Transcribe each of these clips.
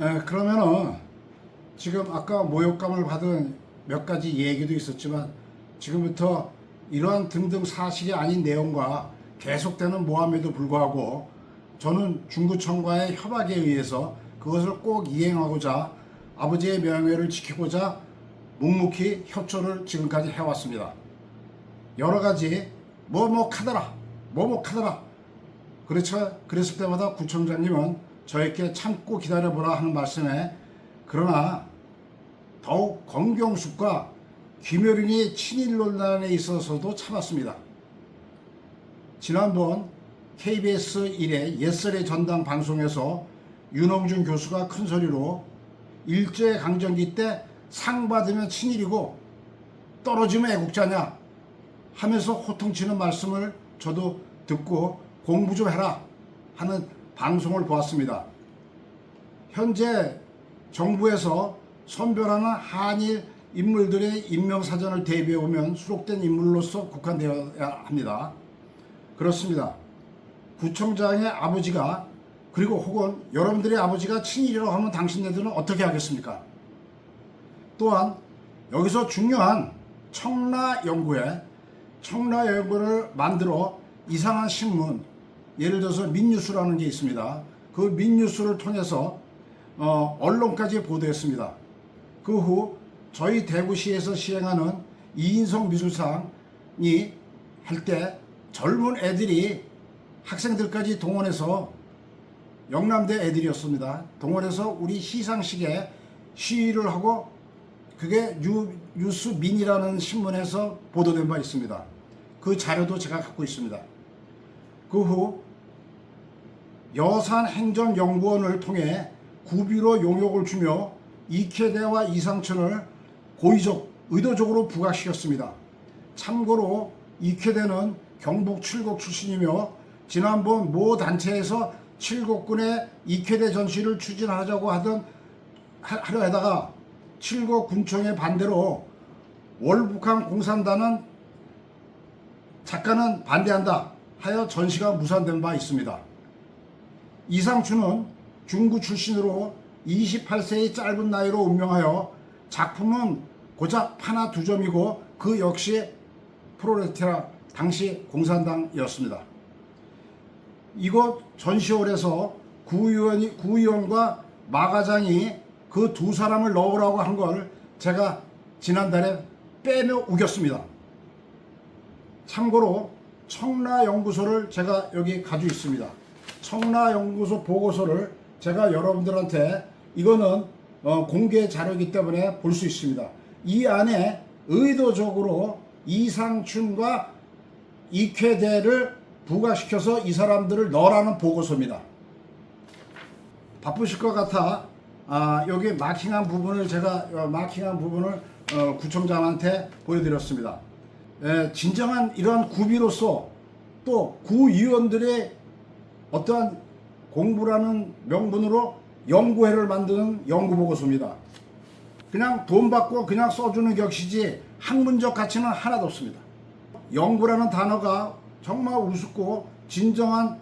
에, 그러면은 지금 아까 모욕감을 받은 몇 가지 얘기도 있었지만 지금부터 이러한 등등 사실이 아닌 내용과 계속되는 모함에도 불구하고 저는 중구청과의 협약에 의해서 그것을 꼭 이행하고자 아버지의 명예를 지키고자 묵묵히 협조를 지금까지 해왔습니다. 여러 가지 뭐뭐하더라 뭐뭐하더라 그렇죠 그랬을 때마다 구청장님은 저에게 참고 기다려보라 하는 말씀에 그러나 더욱 권경숙과 김효린이 친일 논란에 있어서도 참았습니다. 지난번 KBS 1회 옛설의 전당 방송에서 윤홍준 교수가 큰 소리로 일제 강점기 때 상 받으면 친일이고 떨어지면 애국자냐 하면서 호통치는 말씀을 저도 듣고 공부 좀 해라 하는 방송을 보았습니다. 현재 정부에서 선별하는 한일 인물들의 인명사전을 대비해 오면 수록된 인물로서 국한되어야 합니다. 그렇습니다. 구청장의 아버지가 그리고 혹은 여러분들의 아버지가 친일이라고 하면 당신네들은 어떻게 하겠습니까? 또한 여기서 중요한 청라 연구에 청라 연구를 만들어 이상한 신문 예를 들어서 민뉴스라는 게 있습니다. 그 민뉴스를 통해서 어, 언론까지 보도했습니다. 그 후 저희 대구시에서 시행하는 이인성 미술상이 할 때 젊은 애들이 학생들까지 동원해서 영남대 애들이었습니다. 동원해서 우리 시상식에 시위를 하고 그게 뉴, 뉴스 민이라는 신문에서 보도된 바 있습니다. 그 자료도 제가 갖고 있습니다. 그 후 여산행정연구원을 통해 구비로 용역을 주며 이케대와 이상춘을 고의적, 의도적으로 부각시켰습니다. 참고로 이케대는 경북 칠곡 출신이며 지난번 모 단체에서 칠곡군의 이케대 전시를 추진하자고 하던 하- 하려 하다가 칠곡 군청의 반대로 월북한 공산당은 작가는 반대한다 하여 전시가 무산된 바 있습니다. 이상춘은 중구 출신으로 28세의 짧은 나이로 운명하여 작품은 고작 하나 두 점이고 그 역시 프로레타리아 당시 공산당이었습니다. 이곳 전시홀에서 구의원이 구의원과 마가장이 그 두 사람을 넣으라고 한 걸 제가 지난달에 빼며 우겼습니다. 참고로 청라연구소를 제가 여기 가지고 있습니다. 청라연구소 보고서를 제가 여러분들한테 이거는 어, 공개 자료이기 때문에 볼 수 있습니다. 이 안에 의도적으로 이상춘과 이쾌대를 부각시켜서 이 사람들을 넣으라는 보고서입니다. 바쁘실 것 같아 아, 여기 마킹한 부분을 제가 어, 마킹한 부분을 어, 구청장한테 보여드렸습니다. 에, 진정한 이러한 구비로서 또 구의원들의 어떠한 공부라는 명분으로 연구회를 만드는 연구보고서입니다. 그냥 돈 받고 그냥 써주는 격이지 학문적 가치는 하나도 없습니다. 연구라는 단어가 정말 우습고 진정한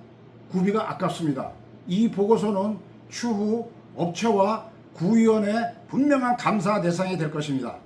구비가 아깝습니다. 이 보고서는 추후 업체와 구의원의 분명한 감사 대상이 될 것입니다.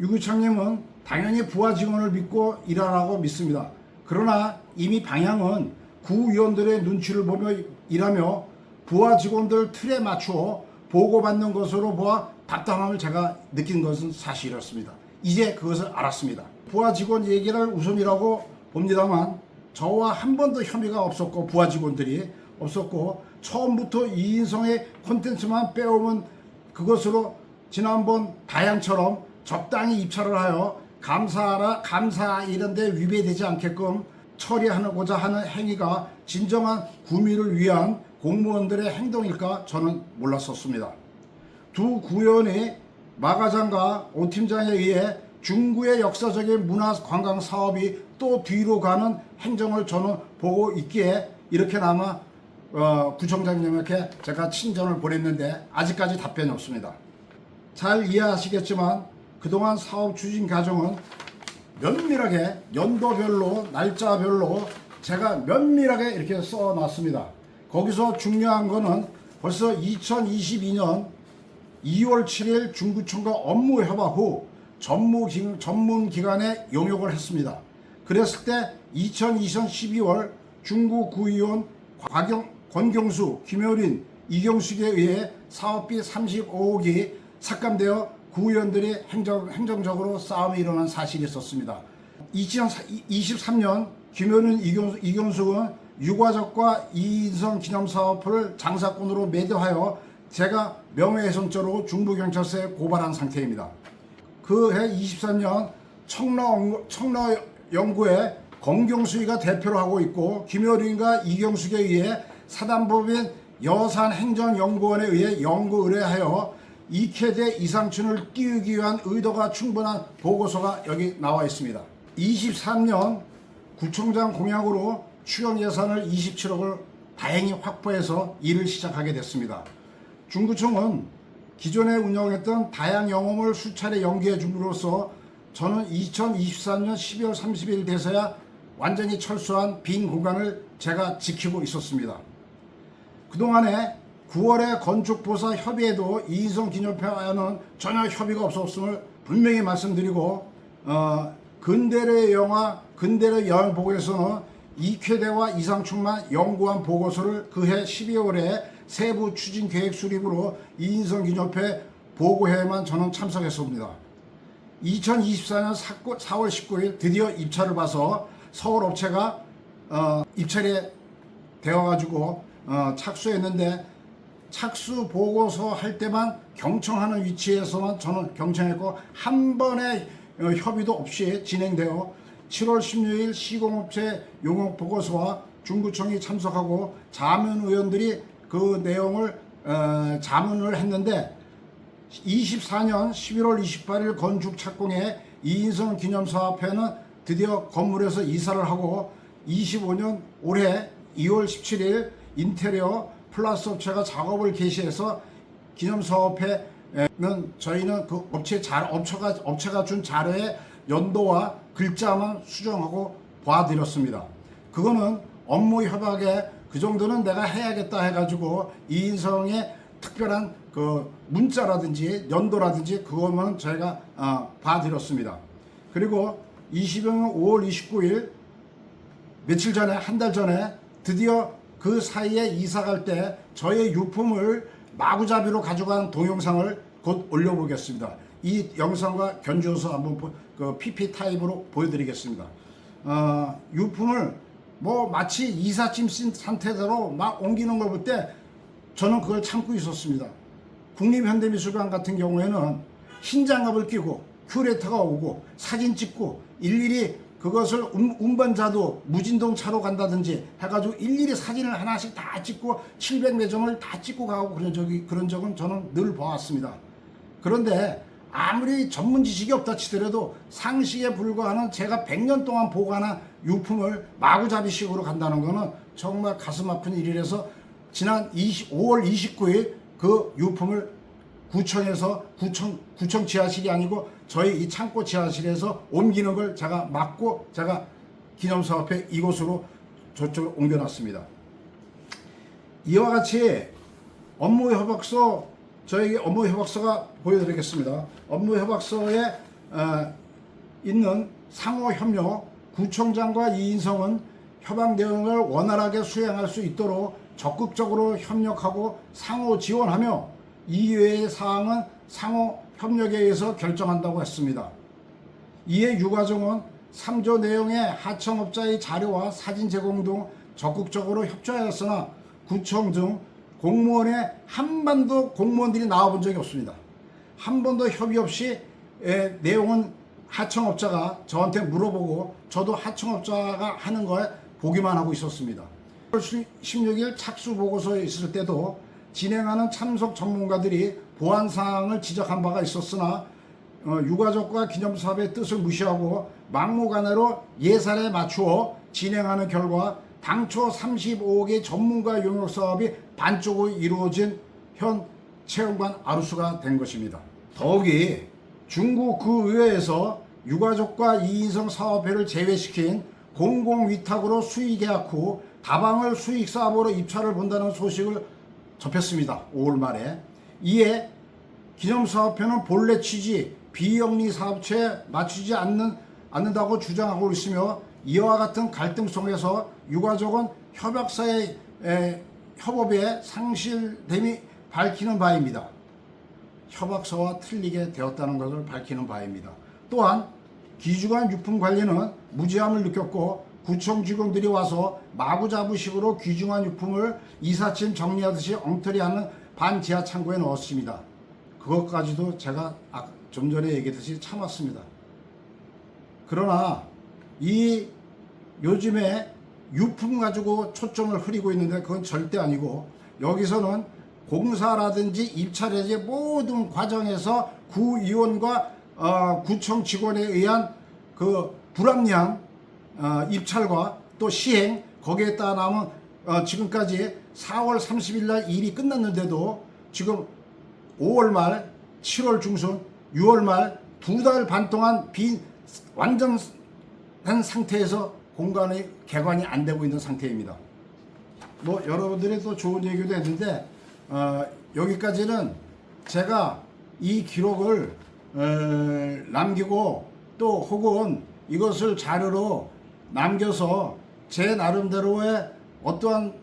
유구창님은 당연히 부하 직원을 믿고 일하라고 믿습니다. 그러나 이미 방향은 구의원들의 눈치를 보며 일하며 부하 직원들 틀에 맞추어 보고받는 것으로 보아 답답함을 제가 느낀 것은 사실이었습니다. 이제 그것을 알았습니다. 부하 직원 얘기를 우선이라고 봅니다만 저와 한 번도 혐의가 없었고 부하 직원들이 없었고 처음부터 이인성의 콘텐츠만 빼오면 그것으로 지난번 다양처럼 적당히 입찰을 하여 감사하라 감사 이런데 위배되지 않게끔 처리하고자 하는 행위가 진정한 구미를 위한 공무원들의 행동일까 저는 몰랐었습니다. 두 구의원이 마가장과 오 팀장에 의해 중구의 역사적인 문화 관광 사업이 또 뒤로 가는 행정을 저는 보고 있기에 이렇게나마 어, 구청장님에게 제가 친전을 보냈는데 아직까지 답변이 없습니다. 잘 이해하시겠지만 그동안 사업 추진 과정은 면밀하게 연도별로 날짜별로 제가 면밀하게 이렇게 써놨습니다. 거기서 중요한 거는 벌써 2022년 2월 7일 중구청과 업무 협약 후 전무 기, 전문 기관에 용역을 했습니다. 그랬을 때 2020년 12월 중구 구의원 곽영, 권경수, 김효린, 이경숙에 의해 사업비 35억이 삭감되어 구의원들이 행정, 행정적으로 싸움이 일어난 사실이 있었습니다. 2023년 김효린, 이경수, 이경숙은 유가족과 이인성 기념사업을 장사꾼으로 매도하여 제가 명예훼손죄로 중부경찰서에 고발한 상태입니다. 그해 23년 청라, 청라 연구에 검경수위가 대표를 하고 있고 김효린과 이경숙에 의해 사단법인 여산행정연구원에 의해 연구 의뢰하여 이케대 이상춘을 띄우기 위한 의도가 충분한 보고서가 여기 나와 있습니다. 23년 구청장 공약으로 추경 예산을 27억을 다행히 확보해서 일을 시작하게 됐습니다. 중구청은 기존에 운영했던 다양 영업을 수차례 연기해 줌으로써 저는 2023년 12월 30일 돼서야 완전히 철수한 빈 공간을 제가 지키고 있었습니다. 그동안에 9월에 건축보사 협의에도 이인성 기념회와는 전혀 협의가 없었음을 분명히 말씀드리고 어, 근대의 영화 근대의 여행 보고에서는 이쾌대와 이상충만 연구한 보고서를 그해 12월에 세부 추진 계획 수립으로 이인성 기념회 보고회에만 저는 참석했습니다. 2024년 4월 19일 드디어 입찰을 봐서 서울 업체가 어, 입찰에 되어가지고 어, 착수했는데 착수 보고서 할 때만 경청하는 위치에서만 저는 경청했고 한 번의 어, 협의도 없이 진행되어 7월 16일 시공업체 용역 보고서와 중구청이 참석하고 자문 의원들이 그 내용을 어, 자문을 했는데 24년 11월 28일 건축 착공에 이인성 기념사업회는 드디어 건물에서 이사를 하고 25년 올해 2월 17일 인테리어 플러스 업체가 작업을 개시해서 기념 사업회는 저희는 그 업체 자, 업체가 업체가 준 자료의 연도와 글자만 수정하고 봐드렸습니다. 그거는 업무 협약에 그 정도는 내가 해야겠다 해가지고 이인성의 특별한 그 문자라든지 연도라든지 그거만 저희가 어, 봐드렸습니다. 그리고 20년 5월 29일 며칠 전에 한 달 전에 드디어 그 사이에 이사 갈 때 저의 유품을 마구잡이로 가져간 동영상을 곧 올려보겠습니다. 이 영상과 견주어서 한번 보, 그 PP 타입으로 보여드리겠습니다. 어, 유품을 뭐 마치 이삿짐 쓴 상태대로 막 옮기는 걸 볼 때 저는 그걸 참고 있었습니다. 국립현대미술관 같은 경우에는 흰 장갑을 끼고 큐레이터가 오고 사진 찍고 일일이 그것을 운, 운반자도 무진동 차로 간다든지 해가지고 일일이 사진을 하나씩 다 찍고 700매점을 다 찍고 가고 그런 적이 그런 적은 저는 늘 보았습니다. 그런데 아무리 전문 지식이 없다 치더라도 상식에 불과하는 제가 100년 동안 보관한 유품을 마구잡이식으로 간다는 것은 정말 가슴 아픈 일이라서 지난 20, 5월 29일 그 유품을 구청에서 구청 구청 지하실이 아니고 저희 이 창고 지하실에서 옮기는 걸 제가 막고 제가 기념 사업회 이곳으로 저쪽으로 옮겨놨습니다. 이와 같이 업무 협약서 저에게 업무 협약서가 보여드리겠습니다. 업무 협약서에 어, 있는 상호 협력 구청장과 이인성은 협약 내용을 원활하게 수행할 수 있도록 적극적으로 협력하고 상호 지원하며 이외의 사항은 상호 협력에 의해서 결정한다고 했습니다. 이에 유가정은 3조 내용의 하청업자의 자료와 사진 제공 등 적극적으로 협조하였으나 구청 등 공무원의 한 번도 공무원들이 나와본 적이 없습니다. 한 번도 협의 없이 에, 내용은 하청업자가 저한테 물어보고 저도 하청업자가 하는 거에 보기만 하고 있었습니다. 16일 착수 보고서에 있을 때도 진행하는 참석 전문가들이 보안 사항을 지적한 바가 있었으나 어, 유가족과 기념사업의 뜻을 무시하고 막무가내로 예산에 맞추어 진행하는 결과 당초 35억의 전문가 용역 사업이 반쪽으로 이루어진 현 체험관 아루수가 된 것입니다. 더욱이 중국 그 의회에서 유가족과 이인성 사업회를 제외시킨 공공위탁으로 수의계약 후 다방을 수익사업으로 입찰을 본다는 소식을 접했습니다. 5월 말에. 이에 기념사업회는 본래 취지 비영리 사업체에 맞추지 않는, 않는다고 주장하고 있으며 이와 같은 갈등 속에서 유가족은 협약사의 에, 협업에 상실됨이 밝히는 바입니다. 협약서와 틀리게 되었다는 것을 밝히는 바입니다. 또한 기주간 유품 관리는 무지함을 느꼈고 구청 직원들이 와서 마구잡이식으로 귀중한 유품을 이삿짐 정리하듯이 엉터리하는 반 지하 창고에 넣었습니다. 그것까지도 제가 아- 좀 전에 얘기했듯이 참았습니다. 그러나 이 요즘에 유품 가지고 초점을 흐리고 있는데 그건 절대 아니고 여기서는 공사라든지 입찰의 모든 과정에서 구의원과 어, 구청 직원에 의한 그 불합리한 어, 입찰과 또 시행 거기에 따라 남은 어, 지금까지 4월 30일 날 일이 끝났는데도 지금 5월 말, 7월 중순, 6월 말 두 달 반 동안 빈 완전한 상태에서 공간의 개관이 안 되고 있는 상태입니다. 뭐 여러분들이 또 좋은 얘기도 했는데 어, 여기까지는 제가 이 기록을 어, 남기고 또 혹은 이것을 자료로 남겨서 제 나름대로의 어떠한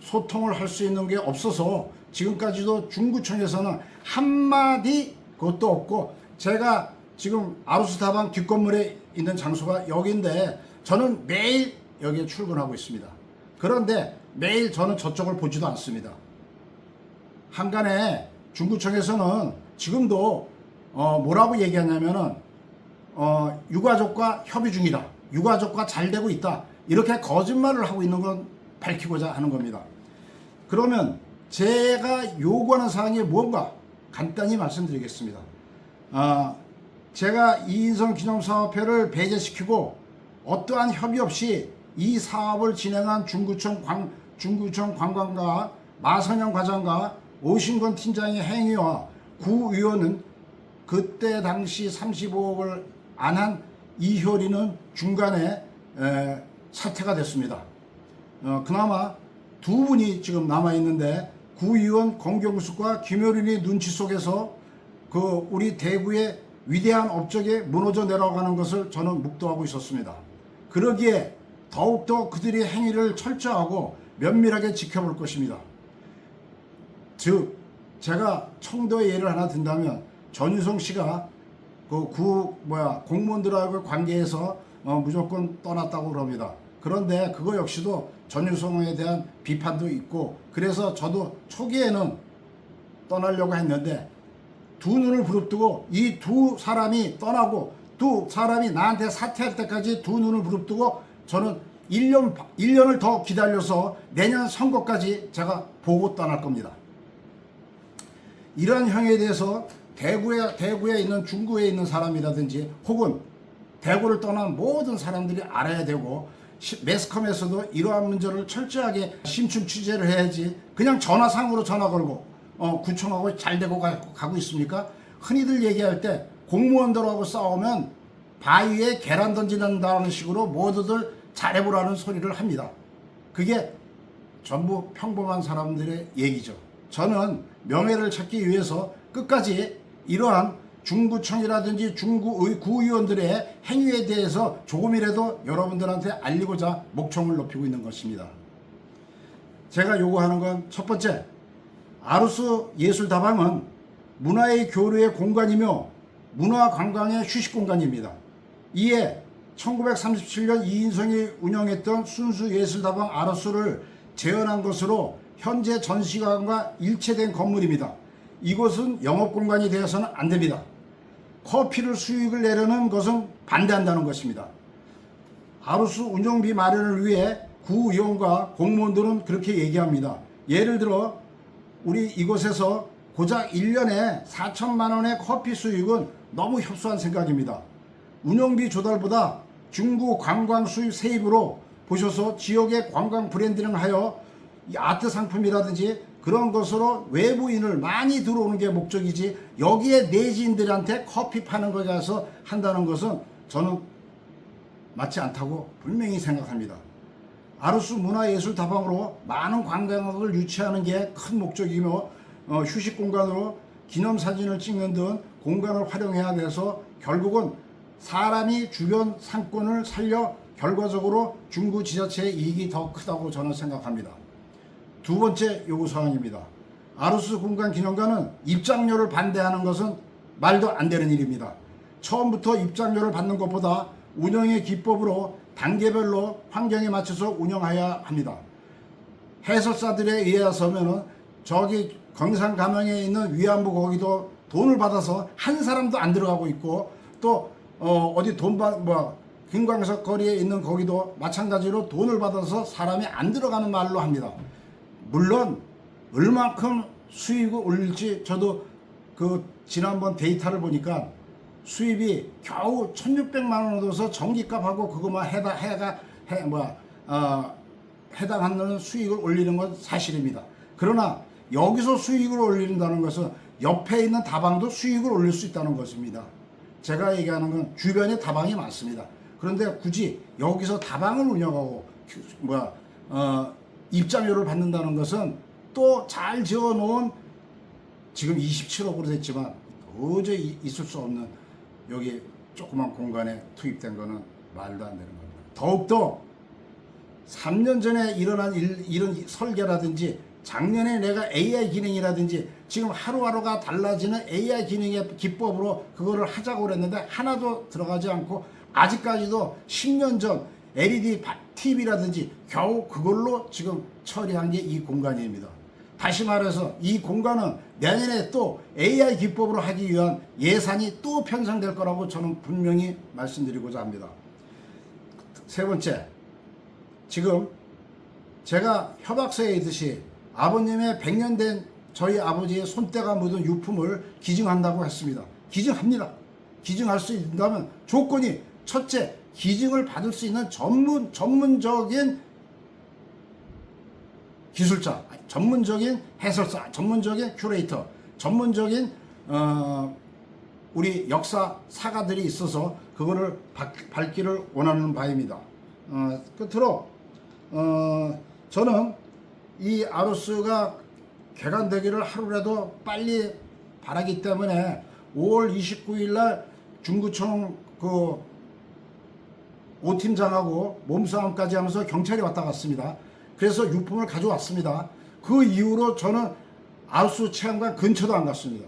소통을 할 수 있는 게 없어서 지금까지도 중구청에서는 한마디 그것도 없고 제가 지금 아루스다방 뒷건물에 있는 장소가 여기인데 저는 매일 여기에 출근하고 있습니다. 그런데 매일 저는 저쪽을 보지도 않습니다. 한간에 중구청에서는 지금도 어 뭐라고 얘기하냐면은 어 유가족과 협의 중이다. 유가족과 잘 되고 있다. 이렇게 거짓말을 하고 있는 건 밝히고자 하는 겁니다. 그러면 제가 요구하는 사항이 뭔가 간단히 말씀드리겠습니다. 아, 제가 이인성 기념사업회를 배제시키고 어떠한 협의 없이 이 사업을 진행한 중구청 관, 중구청 관광과 마선영 과장과 오신건 팀장의 행위와 구의원은 그때 당시 35억을 안 한 이효리는 중간에 에, 사퇴가 됐습니다. 어, 그나마 두 분이 지금 남아 있는데 구의원 공경숙과 김효린이 눈치 속에서 그 우리 대구의 위대한 업적이 무너져 내려가는 것을 저는 묵도하고 있었습니다. 그러기에 더욱더 그들의 행위를 철저하고 면밀하게 지켜볼 것입니다. 즉 제가 청도의 예를 하나 든다면 전유성 씨가 그 구 뭐야 공무원들하고 관계해서 어, 무조건 떠났다고 그럽니다. 그런데 그거 역시도 전유성에 대한 비판도 있고 그래서 저도 초기에는 떠나려고 했는데 두 눈을 부릅뜨고 이 두 사람이 떠나고 두 사람이 나한테 사퇴할 때까지 두 눈을 부릅뜨고 저는 1년, 1년을 더 기다려서 내년 선거까지 제가 보고 떠날 겁니다. 이러한 형에 대해서 대구에, 대구에 있는 중구에 있는 사람이라든지 혹은 대구를 떠난 모든 사람들이 알아야 되고 시- 매스컴에서도 이러한 문제를 철저하게 심층 취재를 해야지 그냥 전화상으로 전화 걸고 어, 구청하고 잘 되고 가, 가고 있습니까? 흔히들 얘기할 때 공무원들하고 싸우면 바위에 계란 던지는다는 식으로 모두들 잘해보라는 소리를 합니다. 그게 전부 평범한 사람들의 얘기죠. 저는 명예를 찾기 위해서 끝까지 이러한 중구청이라든지 중구의 구의원들의 행위에 대해서 조금이라도 여러분들한테 알리고자 목청을 높이고 있는 것입니다. 제가 요구하는 건 첫 번째, 아루스 예술다방은 문화의 교류의 공간이며 문화 관광의 휴식 공간입니다. 이에 1937년 이인성이 운영했던 순수 예술다방 아루스를 재현한 것으로 현재 전시관과 일체된 건물입니다. 이곳은 영업 공간이 되어서는 안 됩니다. 커피를 수익을 내려는 것은 반대한다는 것입니다. 아루스 운영비 마련을 위해 구의원과 공무원들은 그렇게 얘기합니다. 예를 들어 우리 이곳에서 고작 1년에 4천만 원의 커피 수익은 너무 협소한 생각입니다. 운영비 조달보다 중구 관광 수입 세입으로 보셔서 지역의 관광 브랜딩을 하여 이 아트 상품이라든지 그런 것으로 외부인을 많이 들어오는 게 목적이지 여기에 내지인들한테 커피 파는 거에 가서 한다는 것은 저는 맞지 않다고 분명히 생각합니다. 아루스 문화예술다방으로 많은 관광객을 유치하는 게 큰 목적이며 어, 휴식 공간으로 기념사진을 찍는 등 공간을 활용해야 돼서 결국은 사람이 주변 상권을 살려 결과적으로 중구 지자체의 이익이 더 크다고 저는 생각합니다. 두 번째 요구 사항입니다. 아루스 공간 기념관은 입장료를 반대하는 것은 말도 안 되는 일입니다. 처음부터 입장료를 받는 것보다 운영의 기법으로 단계별로 환경에 맞춰서 운영해야 합니다. 해설사들에 의해서면은 저기 경상 가명에 있는 위안부 거기도 돈을 받아서 한 사람도 안 들어가고 있고 또 어, 어디 돈 받뭐 김광석 거리에 있는 거기도 마찬가지로 돈을 받아서 사람이 안 들어가는 말로 합니다. 물론 얼만큼 수익을 올릴지 저도 그 지난번 데이터를 보니까 수입이 겨우 1,600만 원 얻어서 전기값하고 그것만 해다 해가 해 뭐야 어, 해당하는 수익을 올리는 건 사실입니다. 그러나 여기서 수익을 올린다는 것은 옆에 있는 다방도 수익을 올릴 수 있다는 것입니다. 제가 얘기하는 건 주변에 다방이 많습니다. 그런데 굳이 여기서 다방을 운영하고 그, 뭐야 어, 입장료를 받는다는 것은 또 잘 지어놓은 지금 27억으로 됐지만 도저히 있을 수 없는 여기 조그만 공간에 투입된 거는 말도 안 되는 겁니다. 더욱더 3년 전에 일어난 일, 이런 설계라든지 작년에 내가 AI 기능이라든지 지금 하루하루가 달라지는 AI 기능의 기법으로 그거를 하자고 그랬는데 하나도 들어가지 않고 아직까지도 10년 전 LED TV라든지 겨우 그걸로 지금 처리한 게 이 공간입니다. 다시 말해서 이 공간은 내년에 또 AI 기법으로 하기 위한 예산이 또 편성될 거라고 저는 분명히 말씀드리고자 합니다. 세 번째, 지금 제가 협약서에 있듯이 아버님의 100년 된 저희 아버지의 손때가 묻은 유품을 기증한다고 했습니다. 기증합니다. 기증할 수 있다면 조건이 첫째, 기증을 받을 수 있는 전문, 전문적인 기술자, 전문적인 해설사, 전문적인 큐레이터, 전문적인 어, 우리 역사 사가들이 있어서 그거를 밝기를 원하는 바입니다. 어, 끝으로 어, 저는 이 아로스가 개관되기를 하루라도 빨리 바라기 때문에 5월 29일 날 중구청 그 오팀장하고 몸싸움까지 하면서 경찰이 왔다 갔습니다. 그래서 유품을 가져왔습니다. 그 이후로 저는 아우스 체험관 근처도 안 갔습니다.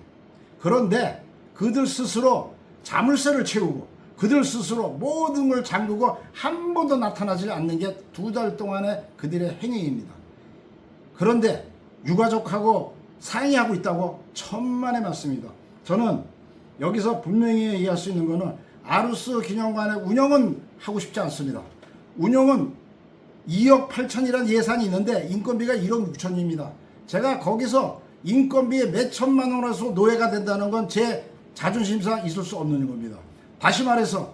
그런데 그들 스스로 자물쇠를 채우고 그들 스스로 모든 걸 잠그고 한 번도 나타나지 않는 게 두 달 동안의 그들의 행위입니다. 그런데 유가족하고 상의하고 있다고 천만에 맞습니다. 저는 여기서 분명히 얘기할 수 있는 거는 아루스 기념관의 운영은 하고 싶지 않습니다. 운영은 2억 8천이라는 예산이 있는데 인건비가 1억 6천입니다. 제가 거기서 인건비에 몇 천만 원에서 노예가 된다는 건 제 자존심상 있을 수 없는 겁니다. 다시 말해서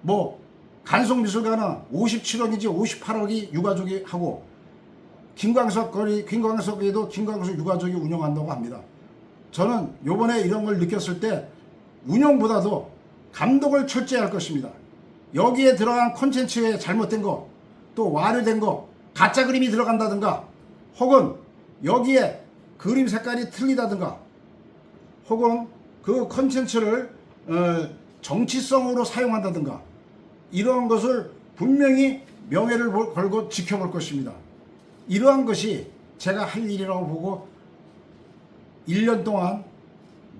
뭐 간송미술관은 57억인지 58억이 유가족이 하고 김광석 거리 김광석에도 김광석 유가족이 운영한다고 합니다. 저는 요번에 이런 걸 느꼈을 때 운영보다도 감독을 철저히 할 것입니다. 여기에 들어간 콘텐츠에 잘못된 거, 또 와류된 거, 가짜 그림이 들어간다든가, 혹은 여기에 그림 색깔이 틀리다든가, 혹은 그 콘텐츠를 어, 정치성으로 사용한다든가, 이러한 것을 분명히 명예를 걸고 지켜볼 것입니다. 이러한 것이 제가 할 일이라고 보고 1년 동안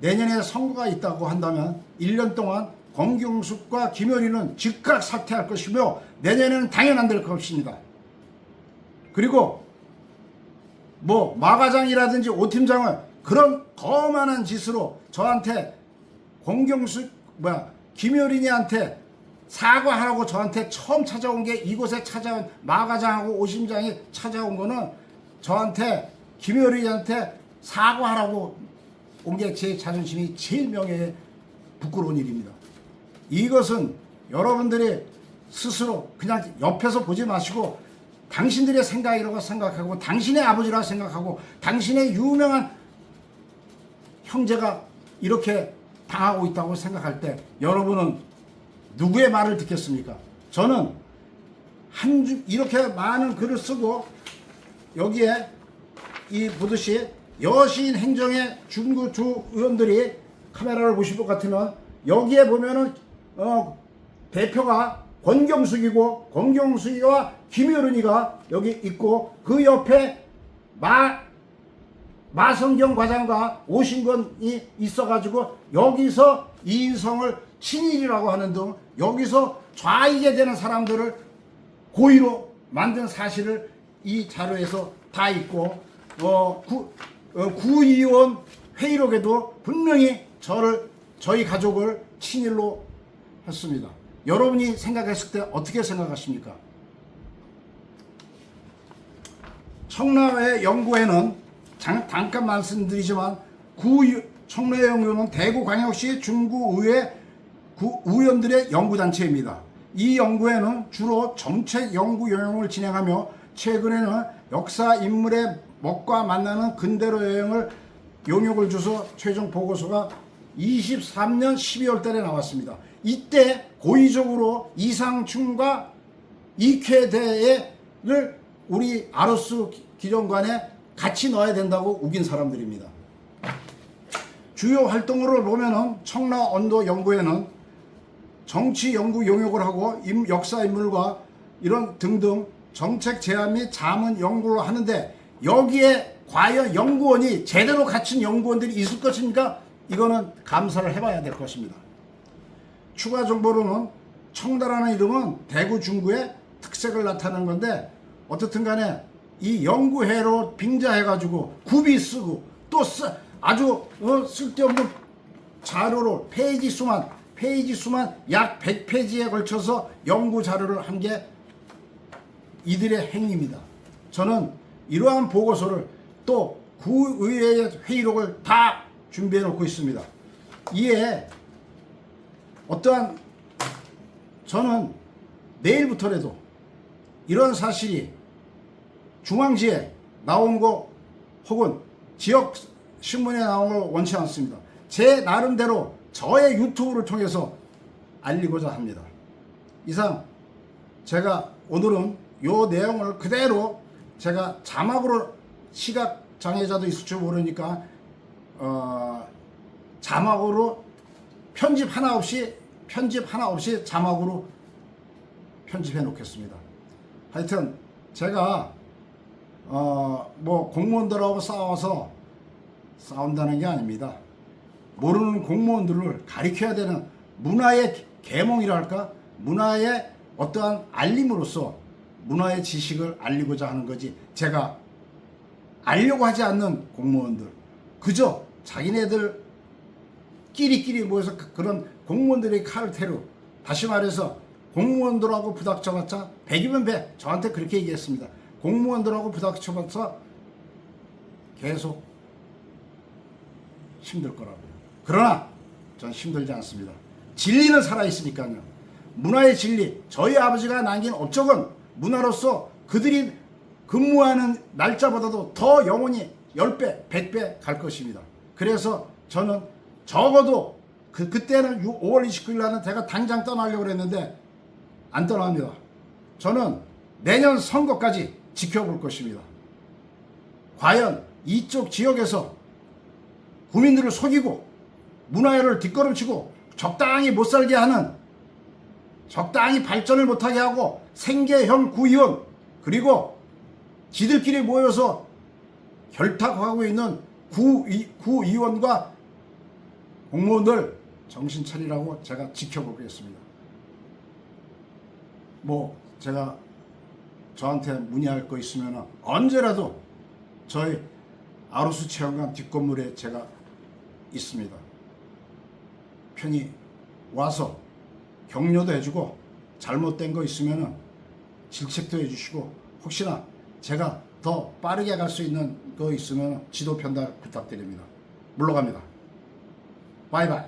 내년에 선거가 있다고 한다면 1년 동안 권경숙과 김현희는 즉각 사퇴할 것이며 내년에는 당연 안 될 것입니다. 그리고 뭐 마과장이라든지 오팀장을 그런 거만한 짓으로 저한테 권경숙 뭐야 김효린이한테 사과하라고 저한테 처음 찾아온 게 이곳에 찾아온 마과장하고 오심장이 찾아온 거는 저한테 김효린이한테 사과하라고 온 게 제 자존심이 제일 명예에 부끄러운 일입니다. 이것은 여러분들이 스스로 그냥 옆에서 보지 마시고 당신들의 생각이라고 생각하고 당신의 아버지라고 생각하고 당신의 유명한 형제가 이렇게 당하고 있다고 생각할 때 여러분은 누구의 말을 듣겠습니까? 저는 한줄 이렇게 많은 글을 쓰고 여기에 이 보듯이 여신 행정의 중구 주 의원들이 카메라를 보실 것 같으면 여기에 보면은 어 대표가 권경숙이고 권경숙이와 김여른이가 여기 있고 그 옆에 마 마성경 과장과 오신건이 있어가지고 여기서 이인성을 친일이라고 하는 등 여기서 좌익에 되는 사람들을 고의로 만든 사실을 이 자료에서 다 있고 어, 구, 어, 구의원 회의록에도 분명히 저를 저희 가족을 친일로 했습니다. 여러분이 생각했을 때 어떻게 생각하십니까? 청라의 연구회는 장- 잠깐 말씀드리지만 구 청라의 연구회는 대구 광역시 중구의회 구 의원들의 연구단체입니다. 이 연구회는 주로 정책 연구 여행을 진행하며 최근에는 역사 인물의 먹과 만나는 근대로 여행을 용역을 줘서 최종 보고서가 23년 12월 달에 나왔습니다. 이때 고의적으로 이상충과 이쾌대를 우리 아로스 기념관에 같이 넣어야 된다고 우긴 사람들입니다. 주요 활동으로 보면은 청라 언도 연구회는 정치 연구 용역을 하고 임- 역사 인물과 이런 등등 정책 제안 및 자문 연구를 하는데 여기에 과연 연구원이 제대로 갖춘 연구원들이 있을 것입니까? 이거는 감사를 해봐야 될 것입니다. 추가 정보로는 청다라는 이름은 대구 중구의 특색을 나타내는 건데 어떻든 간에 이 연구회로 빙자해가지고 굽이 쓰고 또 쓰, 아주 어, 쓸데없는 자료를 페이지 수만 페이지 수만 약 100페이지에 걸쳐서 연구 자료를 한 게 이들의 행위입니다. 저는 이러한 보고서를 또 구의회의 회의록을 다 준비해 놓고 있습니다. 이에 어떠한 저는 내일부터라도 이런 사실이 중앙지에 나온 거 혹은 지역 신문에 나온 걸 원치 않습니다. 제 나름대로 저의 유튜브를 통해서 알리고자 합니다. 이상 제가 오늘은 요 내용을 그대로 제가 자막으로 시각 장애자도 있을 줄 모르니까 어, 자막으로 편집 하나 없이 편집 하나 없이 자막으로 편집해 놓겠습니다. 하여튼 제가 어 뭐 공무원들하고 싸워서 싸운다는 게 아닙니다. 모르는 공무원들을 가리켜야 되는 문화의 계몽이랄까 문화의 어떠한 알림으로서 문화의 지식을 알리고자 하는 거지 제가 알려고 하지 않는 공무원들 그저 자기네들 끼리끼리 모여서 그- 그런 공무원들의 카르텔로 다시 말해서 공무원들하고 부닥쳐봤자 100이면 100 저한테 그렇게 얘기했습니다. 공무원들하고 부닥쳐봤자 계속 힘들 거라고요. 그러나 전 힘들지 않습니다. 진리는 살아있으니까요. 문화의 진리, 저희 아버지가 남긴 업적은 문화로서 그들이 근무하는 날짜보다도 더 영원히 10배, 100배 갈 것입니다. 그래서 저는 적어도 그, 그때는 6, 5월 29일 날은 제가 당장 떠나려고 그랬는데 안 떠납니다. 저는 내년 선거까지 지켜볼 것입니다. 과연 이쪽 지역에서 국민들을 속이고 문화예를 뒷걸음치고 적당히 못 살게 하는 적당히 발전을 못하게 하고 생계형 구의원 그리고 지들끼리 모여서 결탁하고 있는 구의, 구의원과 공무원들 정신 차리라고 제가 지켜보겠습니다. 뭐 제가 저한테 문의할 거 있으면 언제라도 저희 아로스 체험관 뒷건물에 제가 있습니다. 편히 와서 격려도 해주고 잘못된 거 있으면 질책도 해주시고 혹시나 제가 더 빠르게 갈 수 있는 거 있으면 지도 편달 부탁드립니다. 물러갑니다. 바이바이.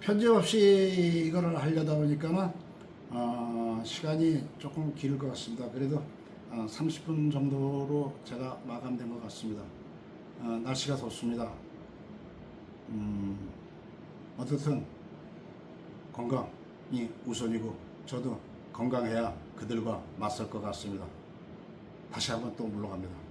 편집 없이 이거를 하려다 보니까는 어, 시간이 조금 길것 같습니다. 그래도 어, 30분 정도로 제가 마감된 것 같습니다. 어, 날씨가 덥습니다. 음, 어쨌든 건강 우선이고 저도 건강해야 그들과 맞설 것 같습니다. 다시 한번 또 물러갑니다.